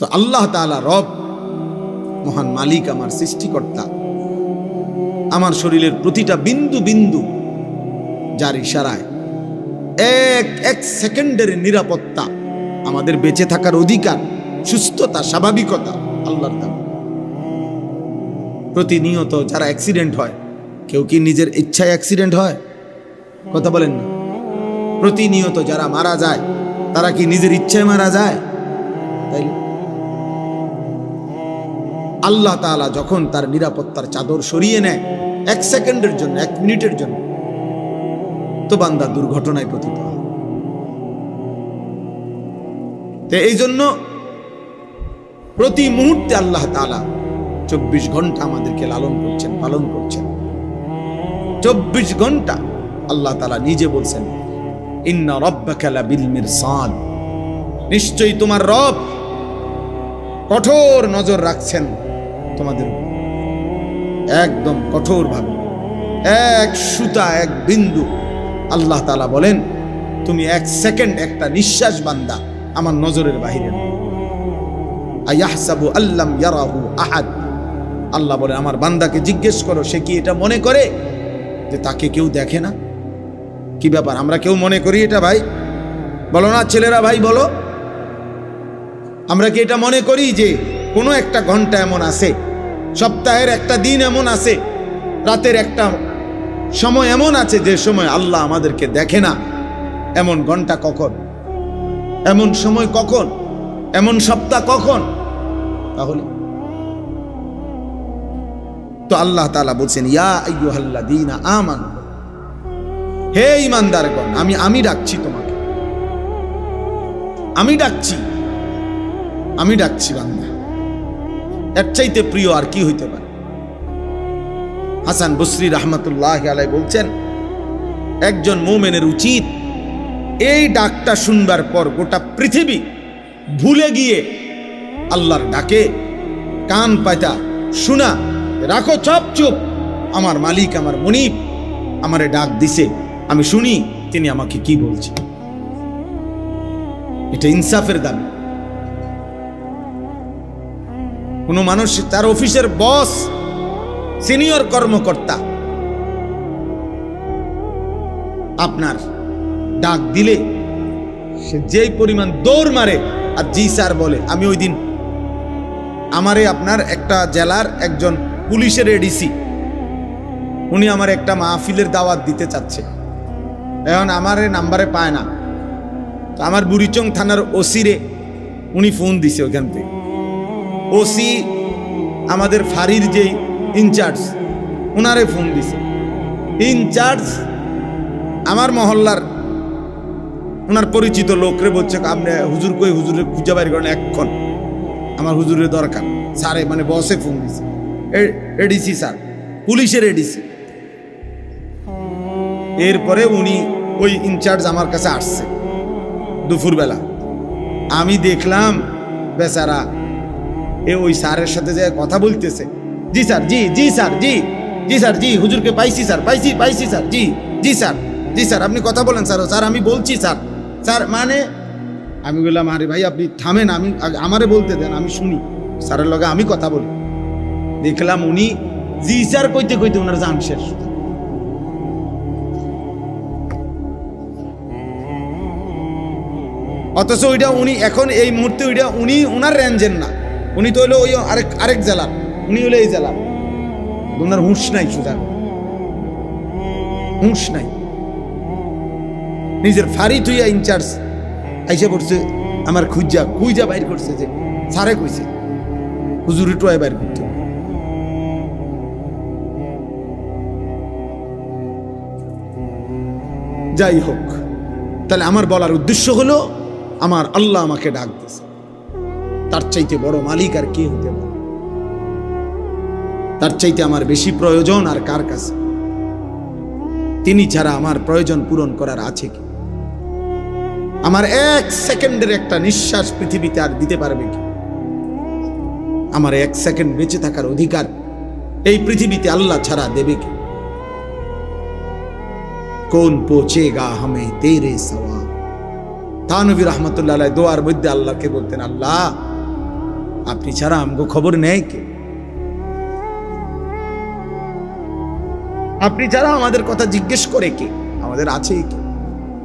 তো আল্লাহ তাআলা রব, মহান মালিক আমার সৃষ্টিকর্তা। আমার শরীরের প্রতিটা বিন্দু বিন্দু যার ইশারায় এক এক সেকেন্ডের নিরাপত্তা, আমাদের বেঁচে থাকার অধিকার, সুস্থতা, স্বাভাবিকতা, আল্লাহর দান। প্রতিনিয়ত যারা অ্যাক্সিডেন্ট হয়, কেউ কি নিজের ইচ্ছায় অ্যাক্সিডেন্ট হয়? কথা বলেন না। প্রতিনিয়ত যারা মারা যায়, তারা কি নিজের ইচ্ছায় মারা যায়? তাই আল্লাহ তাআলা যখন তার নিরাপত্তার চাদর সরিয়ে নেয়, এক সেকেন্ডের জন্য, এক মিনিটের জন্য, তো বান্দা দুর্ঘটনায় পতিত এই জন্য প্রতি মুহূর্তে আল্লাহ তাআলা চব্বিশ ঘণ্টা আমাদেরকে লালন করছেন, পালন করছেন। চব্বিশ ঘণ্টা আল্লাহ তালা নিজে বলছেন, ইন্না রব্বাকা লাবিল মিরসাদ নিশ্চয়ই তোমার রব কঠোর নজর রাখছেন। তোমাদের। একদম কঠোরভাবে। এক সুতা, এক বিন্দু। আল্লাহ তালা বলেন, তুমি এক সেকেন্ড একটা নিঃশ্বাস বান্দা আমার নজরের বাহিরে আহাদ। আল্লাহ বলে, আমার বান্দাকে জিজ্ঞেস করো, সে কি এটা মনে করে যে তাকে কেউ দেখে না? কি ব্যাপার? আমরা কেউ মনে করি এটা ভাই? বলো না ছেলেরা ভাই, বলো। আমরা কি এটা মনে করি যে কোনো একটা ঘণ্টা এমন আছে সপ্তাহের একটা দিন এমন আছে, রাতের একটা সময় এমন আছে যে সময় আল্লাহ আমাদেরকে দেখে না। এমন ঘণ্টা কখন? এমন সময় কখন? এমন সপ্তাহ কখন? তাহলে? তো আল্লাহ তালা বলছেন, ইয়া আমানু। হে ইমানদারগণ আমি আমি ডাকছি তোমাকে। আমি ডাকছি। আমি ডাকছি বান্দা। এর চাইতে প্রিয় আর কি হইতে পারে? হাসান বসরি রহমতুল্লাহ আলাই বলছেন, একজন মোমেনের উচিত এই ডাকটা শুনবার পর গোটা পৃথিবী ভুলে গিয়ে আল্লাহর ডাকে কান পাতা শোনা, রাখো, চপ, চুপ। আমার মালিক, আমার মনিব আমারে ডাক দিছে, আমি শুনি, তিনি আমাকে কি বলছে? এটা ইনসাফের দাবি। কোনো মানুষ তার অফিসের বস, সিনিয়র কর্মকর্তা। আপনার ডাক দিলে সে যেই পরিমাণ দৌড় মারে, আর জি স্যার বলে, আমি ওই দিন আমারে আপনার একটা জেলার একজন পুলিশের এডিসি। উনি আমার একটা মাহফিলের দাওয়াত দিতে চাচ্ছে। এখন আমার নাম্বারে পায় না। আমার বুড়িচং থানার ওসিরে উনি ফোন দিছে ওখান থেকে। ওসি আমাদের ফাঁড়ির যে ইনচার্জ ওনারে ফোন দিছে। ইনচার্জ, আমার মহল্লার ওনার পরিচিত লোকরে বলছে, আপনি হুজুর কই? হুজুরে খুঁজে বাইর করেন এক্ষণ। আমার হুজুরের দরকার। স্যারে মানে বসে ফোন দিছে। এডিসি স্যার, পুলিশের এডিসি। এরপরে উনি ওই ইনচার্জ আমার কাছে আসছে। দুপুরবেলা। আমি দেখলাম, বেচারা এ ওই স্যারের সাথে যে কথা বলতেছে। জি স্যার, জি জি স্যার, জি। জি স্যার, জি, হুজুরকে পাইছি স্যার, পাইছি পাইছি স্যার, জি জি স্যার জি স্যার, আপনি কথা বলেন স্যার স্যার, আমি বলছি স্যার। স্যার মানে? আমি বললাম, আরে ভাই, আপনি থামেন, আমি, আমারে বলতে দেন, আমি শুনি। স্যারের লগে আমি কথা বলি। দেখলাম উনি, জি স্যার, কইতে কইতে ওনার জান শেষ। অথচ ওইটা উনি, এখন এই মুহূর্তে ওইটা উনি ওনার রেঞ্জের না। উনি তো হলো ওই আরেক আরেক জেলার উনি হলো এই জেলার ওনার হুঁশ নাই সুতরাং হুঁশ নাই। নিজের ফাড়ি তুইয়া ইনচার্জ আইসা পড়ছে, আমার খুঁজা খুঁজা বাইর করছে যে সারে কইছে, হুজুরি টোয় বাইর করতে। যাই হোক, তাহলে আমার বলার উদ্দেশ্য হলো, আমার আল্লাহ আমাকে ডাক দিছে তার চাইতে বড় মালিক আর কে হতে পারে? তার চাইতে আমার বেশি প্রয়োজন আর কার কাছে? তিনি ছাড়া আমার প্রয়োজন পূরণ করার আছে কি? আমার এক সেকেন্ডের একটা নিঃশ্বাস পৃথিবীতে আর দিতে পারবে কি? আমার এক সেকেন্ড বেঁচে থাকার অধিকার এই পৃথিবীতে আল্লাহ ছাড়া দেবে কি? কোন পৌঁছেগা হামে তেরে সওয়া থানবী রহমতুল্লাহ দোয়ার মধ্যে আল্লাহকে বলতেন, আল্লাহ আপনি ছাড়া আমগো খবর নেয় কে? আপনি ছাড়া আমাদের কথা জিজ্ঞেস করে কে? আমাদের আছেই কে?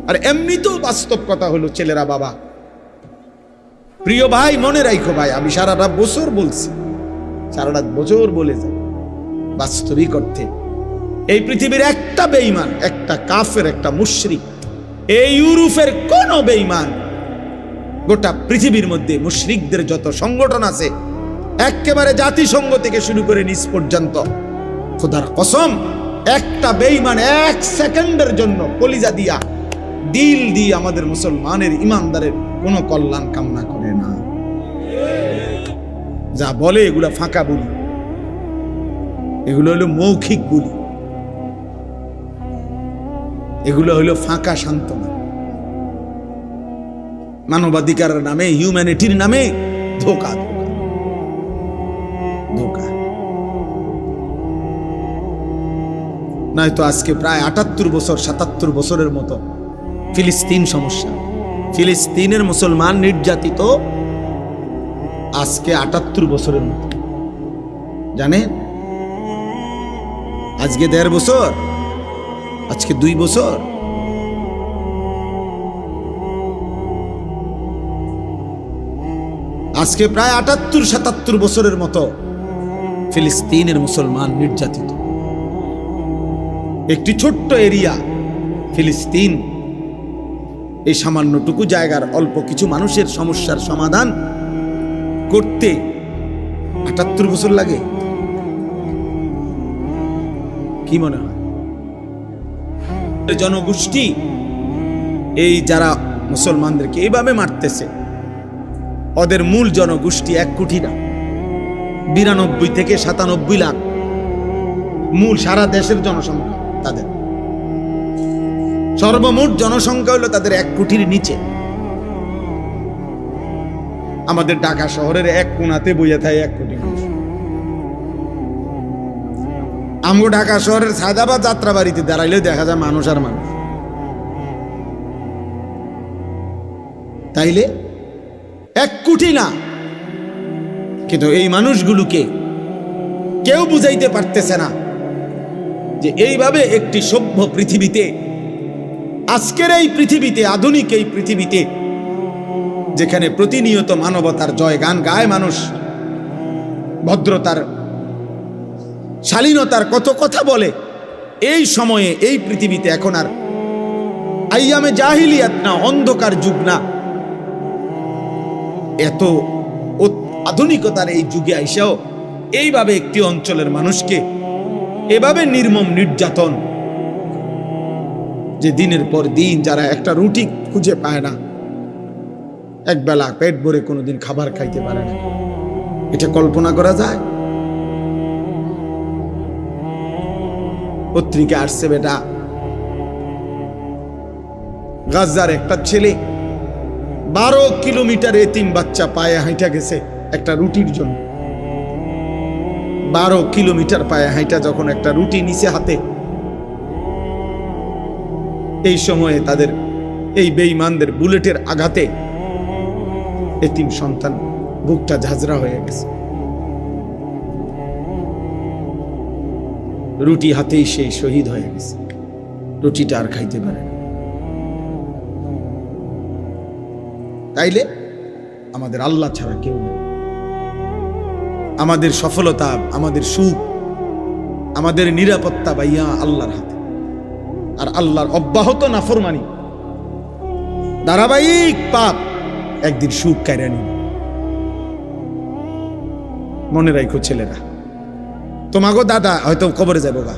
আর এমনিতেও বাস্তব কথা হলো ছেলেরা বাবা। প্রিয় ভাই, মনে রাখো ভাই, আমি সারাটা বছর বলছি, সারাটা বছর বলে যাই, বাস্তবিক অর্থে। এই পৃথিবীর একটা বেইমান একটা কাফের, একটা মুশরিক, এই ইউরোপের কোন বেঈমান গোটা পৃথিবীর মধ্যে মুশরিকদের যত সংগঠন আছে, একেবারে জাতিসংঘ থেকে শুরু করে নিজ পর্যন্ত। খোদার কসম, একটা বেঈমান এক সেকেন্ডের জন্য কলিজা দিয়া, দিল দিয়ে আমাদের মুসলমানের ইমানদারের কোনো কল্যাণ কামনা করে না। যা বলে এগুলা ফাঁকা বলি। এগুলো হলো মৌখিক বলি। এগুলো হলো ফাঁকা সান্ত্বনা। মানবাধিকারের নামে হিউম্যানিটির নামে ধোকা ধোকা। নয়তো আজকে প্রায় আটাত্তর বছর, সাতাত্তর বছরের মতো ফিলিস্তিন সমস্যা। ফিলিস্তিনের মুসলমান নির্যাতিত আজকে আটাত্তর বছরের মতো। জানেন? আজকে দেড় বছর, আজকে দুই বছর। আজকে প্রায় আটাত্তর, সাতাত্তর বছরের মতো ফিলিস্তিনের মুসলমান নির্যাতিত। একটি ছোট্ট এরিয়া, ফিলিস্তিন। এই সামান্যটুকু জায়গার অল্প কিছু মানুষের সমস্যার সমাধান করতে আটাত্তর বছর লাগে। কি মনে হয়? জনগোষ্ঠী, এই যারা মুসলমানদেরকে এইভাবে মারতেছে ওদের মূল জনগোষ্ঠী এক কোটি না বিরানব্বই থেকে সাতানব্বই লাখ। মূল সারা দেশের জনসংখ্যা তাদের। সর্বমোট জনসংখ্যা হলো তাদের এক কোটির নিচে। আমাদের ঢাকা শহরের এক কোনাতে বইয়া থাকে এক কোটি আমগো ঢাকা শহরের সাদাবাদ যাত্রা বাড়িতে দাঁড়াইলে দেখা যায় মানুষ আর মানুষ। তাইলে এক কোটি না। কিন্তু এই মানুষগুলোকে কেউ বুঝাইতে পারতেছে না যে এইভাবে একটি সভ্য পৃথিবীতে, আজকের এই পৃথিবীতে, আধুনিক এই পৃথিবীতে, যেখানে প্রতিনিয়ত মানবতার জয়, গান গায় মানুষ, ভদ্রতার, শালীনতার কত কথা বলে, এই সময়ে এই পৃথিবীতে এখন আর আইয়ামে জাহিলিয়াত না, অন্ধকার যুগ না। এত আধুনিকতার এই যুগে আইসাও এইভাবে একটি অঞ্চলের মানুষকে এভাবে নির্মম নির্যাতন যে দিনের পর দিন যারা একটা রুটি খুঁজে পায় না, একবেলা পেট ভরে কোনোদিন খাবার খাইতে পারে না। এটা কল্পনা করা যায়? পত্রিকা আসছে বেটা গাজার একটা ছেলে বারো কিলোমিটার এতিম বাচ্চা পায়ে হাইটা গেছে একটা রুটির জন্য। বারো কিলোমিটার পায়ে হাঁটা যখন একটা রুটি নিচে হাতে, এই সময়ে তাদের, এই বেইমানদের বুলেটের আঘাতে এতিম সন্তান বুকটা ঝাঁঝরা হয়ে গেছে। রুটি হাতেই সেই শহীদ হয়ে গেছে। রুটিটা আর খাইতে পারে না। তাইলে আমাদের আল্লাহ ছাড়া কেউ নেই। আমাদের সফলতা, আমাদের সুখ, আমাদের নিরাপত্তা বাইয়া আল্লাহর হাতে। আর আল্লাহর অব্যাহত নাফরমানি। ধারাবাহিক পাপ একদিন সুখ কায়রা নিবে। মনে রাখো ছেলেরা, তোমাগো দাদা হয়তো কবরে যাব গা।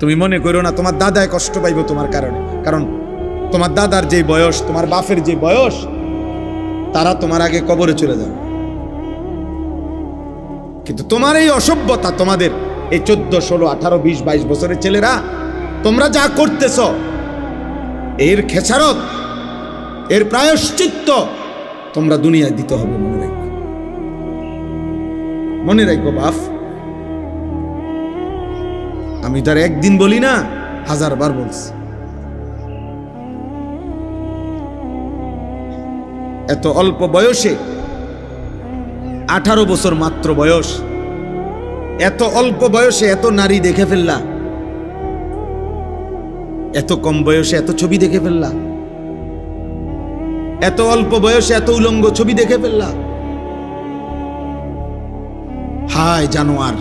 তুমি মনে করো না, তোমার দাদায় কষ্ট পাইব তোমার কারণে। কারণ তোমার দাদার যে বয়স, তোমার বাপের যে বয়স তারা তোমার আগে কবরে চলে যাবে। কিন্তু তোমার এই অসভ্যতা তোমাদের এই চোদ্দ, ষোলো, আঠারো, বিশ, বাইশ বছরের ছেলেরা, তোমরা যা করতেছ, এর খেসারত, এর প্রায়শ্চিত্ত তোমরা দুনিয়ায় দিতে হবে মনে রাখো মনে রাখব বাফ আমি তার একদিন বলি না হাজার বার বলছি। এত অল্প বয়সে? আঠারো বছর মাত্র বয়স। এত অল্প বয়সে এত নারী দেখে ফেললা। এত কম বয়সে এত ছবি দেখে ফেললা। এত অল্প বয়সে এত উলঙ্গ ছবি দেখে ফেললা। হায় জানোয়ার,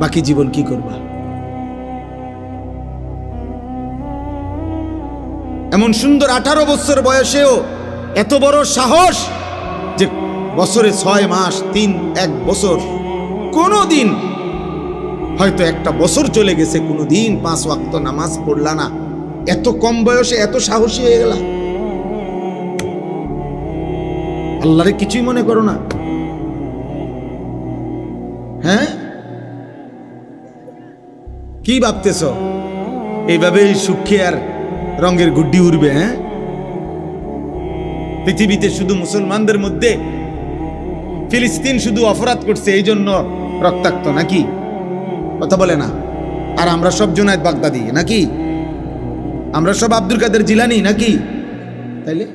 বাকি জীবন কি করবা? এমন সুন্দর আঠারো বছর বয়সেও এত বড় সাহস যে বছরে ছয় মাস, তিন, এক বছর কোনো দিন হয়তো একটা বছর চলে গেছে কোনো দিন পাঁচ ওয়াক্ত নামাজ পড়লা না। এত কম বয়সে এত সাহসী হয়ে গেলা। আল্লাহরে কিছুই মনে করো না। হ্যাঁ? কি ভাবতেছ? এইভাবেই সুখে আর রঙের গুড্ডি উড়বে হ্যাঁ? পৃথিবীতে শুধু মুসলমানদের মধ্যে, ফিলিস্তিন শুধু অপরাধ করছে এই জন্য রক্তাক্ত নাকি? কথা বলে না। আর আমরা সব জুনায়দ বাগদাদি, নাকি? আমরা সব আব্দুল কাদের জিলানি, নাকি? তাইলে?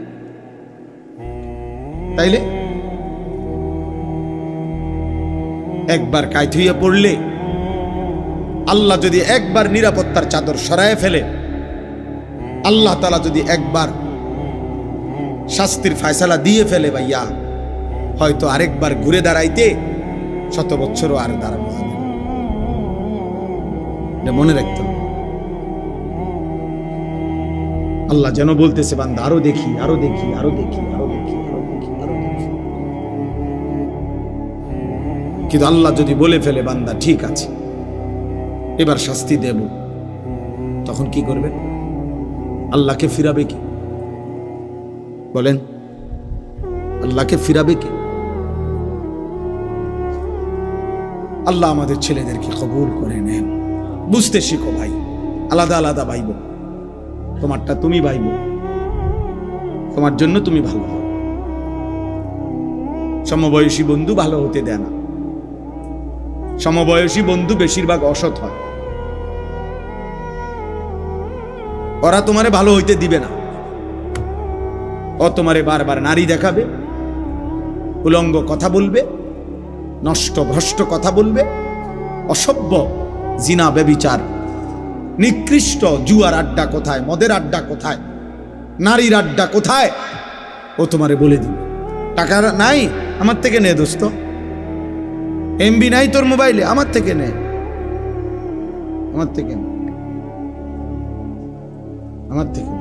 তাইলে? একবার কায়ত হইয়া পড়লে, আল্লাহ যদি একবার নিরাপত্তার চাদর সরায় ফেলে, আল্লাহ তালা যদি একবার শাস্তির ফায়সালা দিয়ে ফেলে ভাইয়া। হয়তো আরেকবার ঘুরে দাঁড়াইতে শত বছরও আর দাঁড়ানো যাবে মনে রাখতে হবে। আল্লাহ যেন বলতেছে, বান্দা, আরও দেখি আরও দেখি আরও দেখি আরও দেখি আরও দেখি আরও দেখি। কিন্তু আল্লাহ যদি বলে ফেলে, বান্দা, ঠিক আছে। এবার শাস্তি দেব। তখন কি করবে আল্লাহকে ফিরাবে কি? বলেন, আল্লাহকে ফিরাবে কি? আল্লাহ আমাদের ছেলেদেরকে কবুল করে নেন। বুঝতে শিখো ভাই, আলাদা আলাদা ভাইব। তোমারটা তুমি ভাইব, তোমার জন্য তুমি ভালো হও। সমবয়সী বন্ধু ভালো হতে দেয় না। সমবয়সী বন্ধু বেশিরভাগ অসৎ হয়। ওরা তোমারে ভালো হইতে দিবে না। ও তোমারে বারবার নারী দেখাবে, উলঙ্গ কথা বলবে, নষ্ট ভ্রষ্ট কথা বলবে, অসভ্য জিনা বেবিচার নিকৃষ্ট জুয়ার আড্ডা কোথায়, মদের আড্ডা কোথায়, নারীর আড্ডা কোথায়? ও তোমারে বলে দিবে, টাকা নাই, আমার থেকে নে দোস্ত। এমবি নাই তোর মোবাইলে, আমার থেকে নে। আমার থেকে আমার থেকে।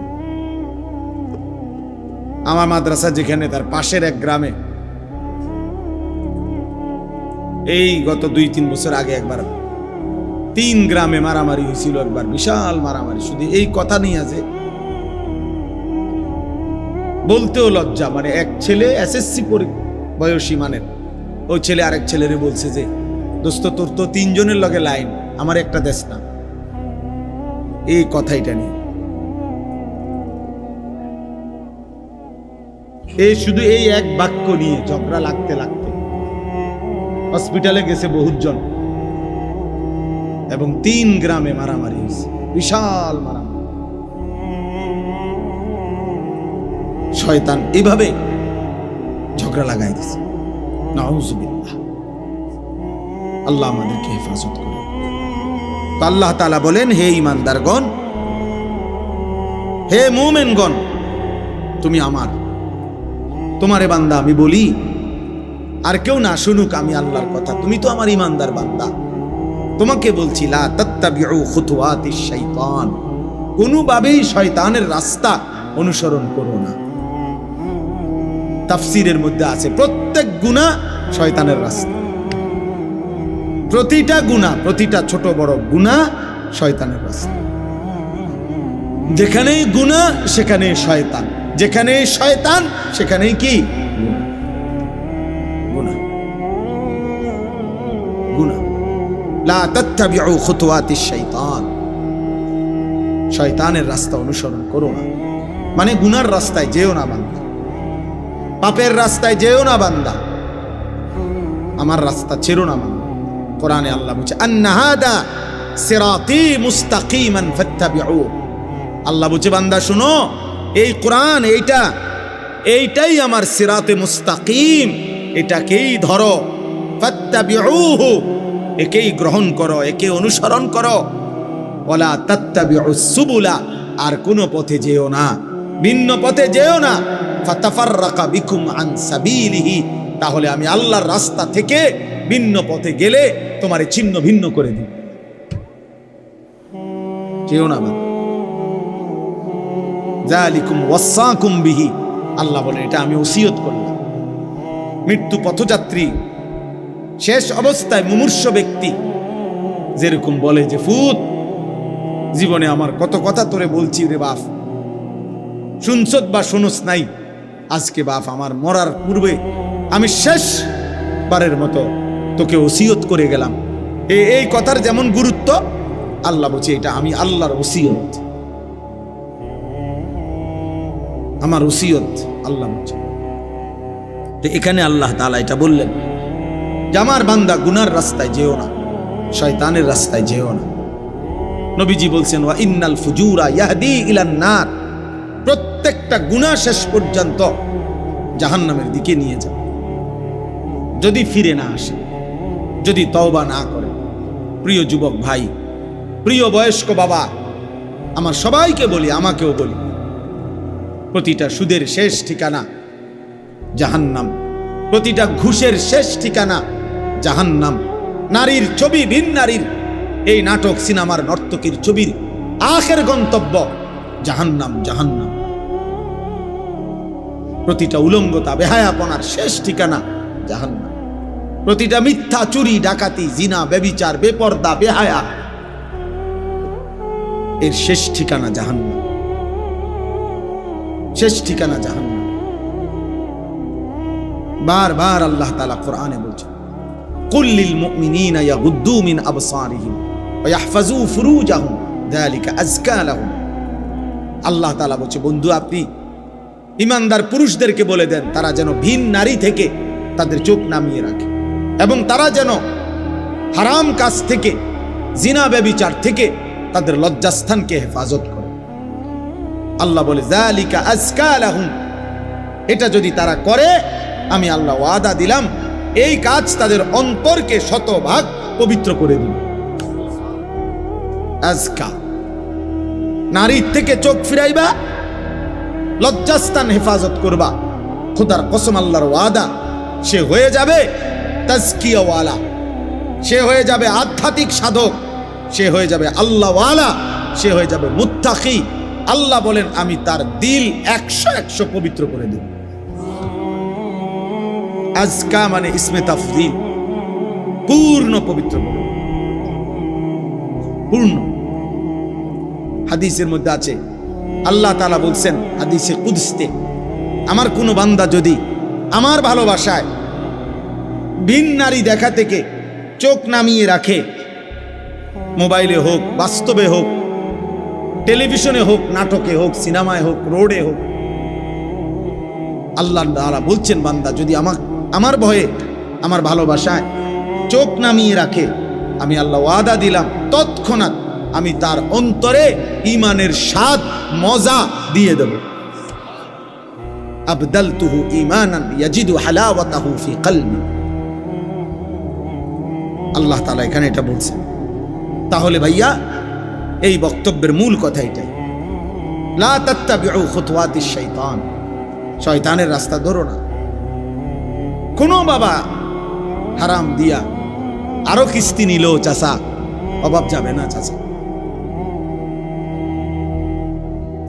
আমার মাদ্রাসা যেখানে, তার পাশের এক গ্রামে। এই গত দুই, তিন বছর আগে একবার তিন গ্রামে মারামারি হয়েছিল, একবার বিশাল মারামারি। শুধু এই কথা নিয়ে আছে। বলতেও লজ্জা মানে এক ছেলে এসএসসি বয়সী মানের, ওই ছেলে আরেক ছেলেরে বলছে যে, দোস্ত, তোর তো তিনজনের লগে লাইন, আমার একটা দেশ না। এই কথাইটা নিয়ে। এই শুধু এই এক বাক্য নিয়ে ঝগড়া লাগতে লাগতে হসপিটালে গেছে বহুজন এবং তিন গ্রামে মারামারি হয়েছে। বিশাল মারামারি। শয়তান এভাবে ঝগড়া লাগাই দিছে। আল্লাহ আমাদেরকে হেফাজত করে তো আল্লাহ তালা বলেন, হে ইমানদারগণ হে মুমেনগণ, তুমি আমার তোমারে বান্দা আমি বলি, আর কেউ না শুনুক আমি আল্লাহর কথা। তুমি তো আমার ইমানদার বান্দা। তোমাকে বলছি খুতুওয়াতিশ কোনোভাবেই শয়তানের রাস্তা অনুসরণ করো না। তাফসিরের মধ্যে আছে, প্রত্যেক গুণা শয়তানের রাস্তা। প্রতিটা গুণা, প্রতিটা ছোট বড় গুণা শয়তানের রাস্তা। যেখানেই গুণা সেখানে শয়তান। যেখানে শয়তান, সেখানেই কি? শয়তানের রাস্তা অনুসরণ করো না। মানে গুনার রাস্তায় যেও না বান্দা। পাপের রাস্তায় যেও না বান্দা। আমার রাস্তা ছেড়ো না বান্দা। কোরআনে আল্লাহ বলছে আন্নাহাদা সিরাতি মুস্তাকিমান ফাত্তাবিউ আল্লাহ বলছে, বান্দা, শুনো এই কোরআন, এইটা, এইটাই আমার সিরাতে মুস্তাকিম। এটাকেই ধরো। একেই গ্রহণ করো, একে অনুসরণ করো। ওলা তাত্তাবিউস সুবুলা, আর কোনো পথে যেও না। ভিন্ন পথে যেও না। ফাতাফাররাকা বিকুম আন সাবিলিহি, তাহলে আমি আল্লাহর রাস্তা থেকে ভিন্ন পথে গেলে তোমারে ছিন্ন ভিন্ন করে দিই যেও না জালিকুম ওয়াসাকুম বিহি। আল্লাহ বলেন, এটা আমি ওসিয়ত করলাম। মৃত্যু পথযাত্রী, শেষ অবস্থায় মুমূর্ষ ব্যক্তি, যেরকম বলে যে, ফুত, জীবনে আমার কত কথা তোরে বলছি রে বাপ। শুনছত বা শুনস নাই, আজকে বাপ আমার মরার পূর্বে আমি শেষ বারের মতো তোকে ওসিয়ত করে গেলাম। এই কথার যেমন গুরুত্ব, আল্লাহ বলছে, এটা আমি আল্লাহর ওসিয়ত। আমার ওসিয়ত আল্লাহ তো এখানে আল্লাহ তাআলা এটা বললেন যে, আমার বান্দা গুনার রাস্তায় যেও না, শয়তানের রাস্তায় যেও না। নবীজি বলছেন, ওয়া ইন্নাল ফুজুরা ইয়াহদি ইলান নার। প্রত্যেকটা গুনাহ শেষ পর্যন্ত জাহান্নামের দিকে নিয়ে যাবে। যদি ফিরে না আসে, যদি তওবা না করে, প্রিয় যুবক ভাই, প্রিয় বয়স্ক বাবা, আমার সবাইকে বলি, আমাকেও বলি প্রতিটা সুদের শেষ ঠিকানা জাহান্নাম। প্রতিটা ঘুষের শেষ ঠিকানা জাহান্নাম। নারীর ছবি ভিন নারীর। এই নাটক সিনেমার নর্তকীর ছবির আখের গন্তব্য জাহান্নাম জাহান্নাম। প্রতিটা উলঙ্গতা, বেহায়াপনার শেষ ঠিকানা জাহান্নাম। প্রতিটা মিথ্যা, চুরি, ডাকাতি, জিনা বেবিচার বেপর্দা, বেহায়া, এর শেষ ঠিকানা জাহান্নাম। শেষ ঠিকানা জাহান বার বার আল্লাহ তালা কোরআনে বলছেন কুল্লিল মুমিনিনা ইয়াগুদ্দু মিন আবসারিহিম ওয়া ইয়াহফাজু ফুরুজাহুম লাহুম। আল্লাহ বলছে, বন্ধু, আপনি ইমানদার পুরুষদেরকে বলে দেন, তারা যেন ভিন নারী থেকে তাদের চোখ নামিয়ে রাখে এবং তারা যেন হারাম কাজ থেকে, জিনা ব্যবিচার থেকে তাদের লজ্জাস্থানকে হেফাজত করে। আল্লাহ বলে জালিকা আজকা লাহুম এটা যদি তারা করে, আমি আল্লাহ ওয়াদা দিলাম, এই কাজ তাদের অন্তরকে শতভাগ পবিত্র করে দিল। আজকা। নারীর থেকে চোখ ফিরাইবা, লজ্জাস্থান হেফাজত করবা। খুদার কসম আল্লাহর ওয়াদা, সে হয়ে যাবে তাজকিয়াওয়ালা। সে হয়ে যাবে আধ্যাত্মিক সাধক। সে হয়ে যাবে আল্লাহওয়ালা। সে হয়ে যাবে মুত্তাকি। আল্লাহ বলেন, আমি তার দিল একশো একশো পবিত্র করে দেব। আজকা মানে ইসমে তাফদিল। পূর্ণ পবিত্র করে পূর্ণ। হাদিসের মধ্যে আছে, আল্লাহ তালা বলছেন, হাদিসে কুদস্তে, আমার কোনো বান্দা যদি আমার ভালোবাসায় ভিন নারী দেখা থেকে চোখ নামিয়ে রাখে, মোবাইলে হোক, বাস্তবে হোক টেলিভিশনে হোক, নাটকে হোক, সিনেমায় হোক, রোডে হোক আল্লাহ বলছেন বান্দা, যদি আমার আমার ভয়ে, আমার ভালোবাসায় চোখ নামিয়ে রাখে, আমি আল্লাহ ওয়াদা দিলাম, তৎক্ষণাৎ আমি তার অন্তরে ইমানের স্বাদ, মজা দিয়ে দেব। ঈমানান ইয়াজিদু হালাওয়াতাহু ফি আল্লাহ তাআলা এখানে এটা বলছেন। তাহলে ভাইয়া এই বক্তব্যের মূল কথা এটাই। লা তাত্তাবিউ শয়তানের রাস্তা ধরো না। কোনো বাবা হারাম দিয়া আরও কিস্তি নিল চাচা, অভাব যাবে না চাচা।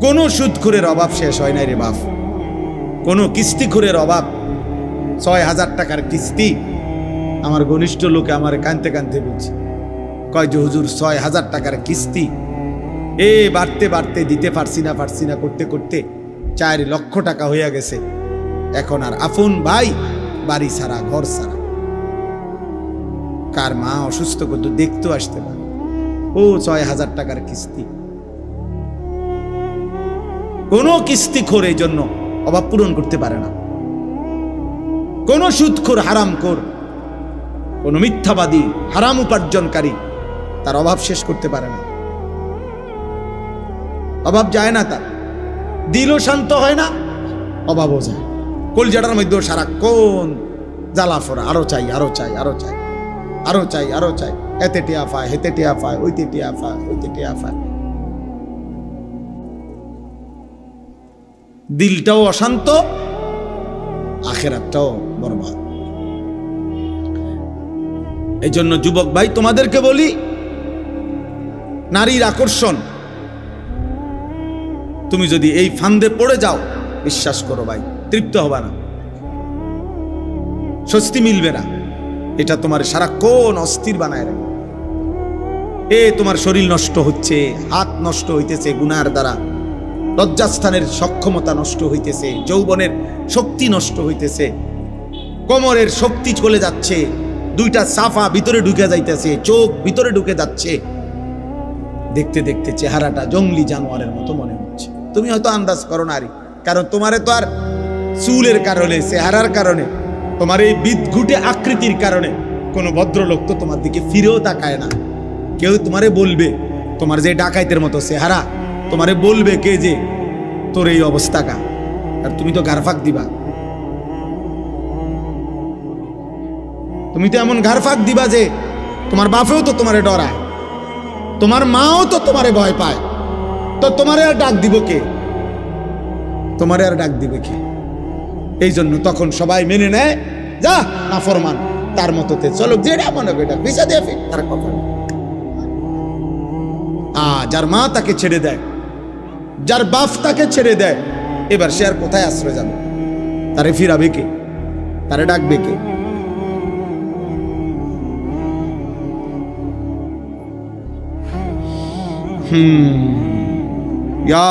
কোনো সুদখুরের অভাব শেষ হয় নাই রে বাপ। কোনো কিস্তিখুরের অভাব, ছয় হাজার টাকার কিস্তি আমার ঘনিষ্ঠ লোকে আমার কানতে কানতে বলছে কয় যে হুজুর, ছয় হাজার টাকার কিস্তি। এ বাড়তে বাড়তে, দিতে পারছি না পারছি না, করতে করতে চার লক্ষ টাকা হইয়া গেছে। এখন আর আফুন ভাই, বাড়ি ছাড়া, ঘর ছাড়া। কার মা অসুস্থ করতো, দেখতেও আসতে পারে ও ছয় হাজার টাকার কিস্তি। কোনো কিস্তি খোর এই জন্য অভাব পূরণ করতে পারে না। কোন সুদখোর হারাম কর কোন মিথ্যাবাদী, হারাম উপার্জনকারী তার অভাব শেষ করতে পারে না। অভাব যায় না তার। দিলও শান্ত হয় না, অভাবও যায়। কলজাটার মধ্যেও সারাক্ষণ জ্বালা ফোরা আরও চাই আরও চাই আরও চাই আরও চাই আরও চাই। এতে টিয়া পায় হেতে টিয়া পায় ওইতে টিয়া পায় ওইতে টিয়া পায় দিলটাও অশান্ত, আখেরাতটাও বরবাদ। এই জন্য যুবক ভাই, তোমাদেরকে বলি নারীর আকর্ষণ। তুমি যদি এই ফান্দে পড়ে যাও, বিশ্বাস করো ভাই, তৃপ্ত হবে না। স্বস্তি মিলবে না। এটা তোমার সারাক্ষণ অস্থির বানায় রাখবে। এ, তোমার শরীর নষ্ট হচ্ছে, হাত নষ্ট হইতেছে গুনার দ্বারা। লজ্জাস্থানের সক্ষমতা নষ্ট হইতেছে, যৌবনের শক্তি নষ্ট হইতেছে। কোমরের শক্তি চলে যাচ্ছে, দুইটা সাফা ভিতরে ঢুকে যাইতেছে, চোখ ভিতরে ঢুকে যাচ্ছে। দেখতে দেখতে চেহারাটা জঙ্গলি জানোয়ারের মতো মনে হচ্ছে। তুমি হয়তো আন্দাজ করো নারী, কারণ তোমারে তো আর চুলের কারণে, চেহারার কারণে, তোমার এই বিদঘুটে আকৃতির কারণে কোনো ভদ্রলোক তো তোমার দিকে ফিরেও তাকায় না। কেউ তোমারে বলবে, তোমার যে ডাকাইতের মতো চেহারা, তোমারে বলবে কে যে তোর এই অবস্থা কা আর তুমি তো গারফাক দিবা। তুমি তো এমন গারফাক দিবা যে তোমার বাপেও তো তোমারে ডরায়। তোমার মাও তো তোমারে ভয় পায়। তো তোমারে আর ডাক দিব কে? তোমারে আর ডাক দিবে কে? এই জন্য তখন সবাই মেনে নেয়, যা, না ফরমান, তার মতোতে চলো যেটা মনে এটা, ভিসা দিয়ে তার কথা আ যার মা তাকে ছেড়ে দেয়, যার বাপ তাকে ছেড়ে দেয়, এবার সে আর কোথায় আশ্রয় যাবে তারে ফিরাবে কে? তারে ডাকবে কে? হুম ইয়া